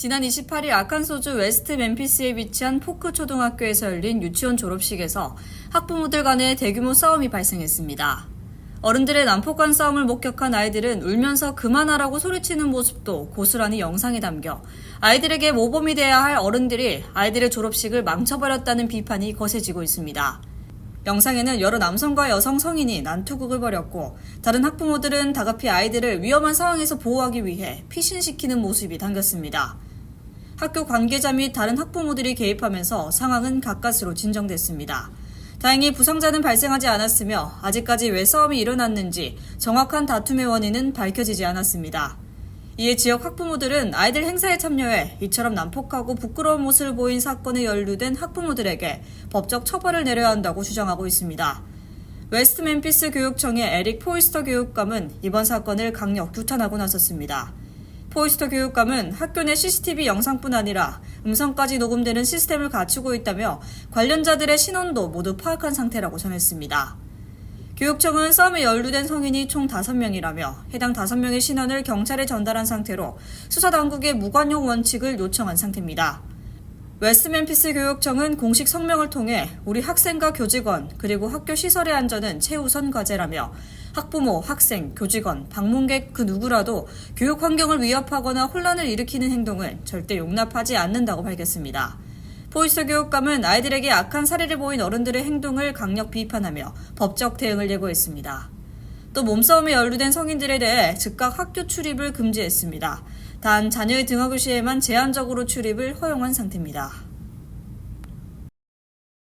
지난 28일 아칸소주 웨스트 멤피스에 위치한 포크 초등학교에서 열린 유치원 졸업식에서 학부모들 간의 대규모 싸움이 발생했습니다. 어른들의 난폭한 싸움을 목격한 아이들은 울면서 그만하라고 소리치는 모습도 고스란히 영상에 담겨 아이들에게 모범이 돼야 할 어른들이 아이들의 졸업식을 망쳐버렸다는 비판이 거세지고 있습니다. 영상에는 여러 남성과 여성 성인이 난투극을 벌였고 다른 학부모들은 다급히 아이들을 위험한 상황에서 보호하기 위해 피신시키는 모습이 담겼습니다. 학교 관계자 및 다른 학부모들이 개입하면서 상황은 가까스로 진정됐습니다. 다행히 부상자는 발생하지 않았으며 아직까지 왜 싸움이 일어났는지 정확한 다툼의 원인은 밝혀지지 않았습니다. 이에 지역 학부모들은 아이들 행사에 참여해 이처럼 난폭하고 부끄러운 모습을 보인 사건에 연루된 학부모들에게 법적 처벌을 내려야 한다고 주장하고 있습니다. 웨스트 멤피스 교육청의 에릭 포이스터 교육감은 이번 사건을 강력 규탄하고 나섰습니다. 포이스터 교육감은 학교 내 CCTV 영상뿐 아니라 음성까지 녹음되는 시스템을 갖추고 있다며 관련자들의 신원도 모두 파악한 상태라고 전했습니다. 교육청은 싸움에 연루된 성인이 총 5명이라며 해당 5명의 신원을 경찰에 전달한 상태로 수사당국의 무관용 원칙을 요청한 상태입니다. 웨스트멤피스 교육청은 공식 성명을 통해 우리 학생과 교직원 그리고 학교 시설의 안전은 최우선 과제라며 학부모, 학생, 교직원, 방문객 그 누구라도 교육 환경을 위협하거나 혼란을 일으키는 행동은 절대 용납하지 않는다고 밝혔습니다. 포이스터 교육감은 아이들에게 악한 사례를 보인 어른들의 행동을 강력 비판하며 법적 대응을 예고했습니다. 또 몸싸움에 연루된 성인들에 대해 즉각 학교 출입을 금지했습니다. 단 자녀의 등하교 시에만 제한적으로 출입을 허용한 상태입니다.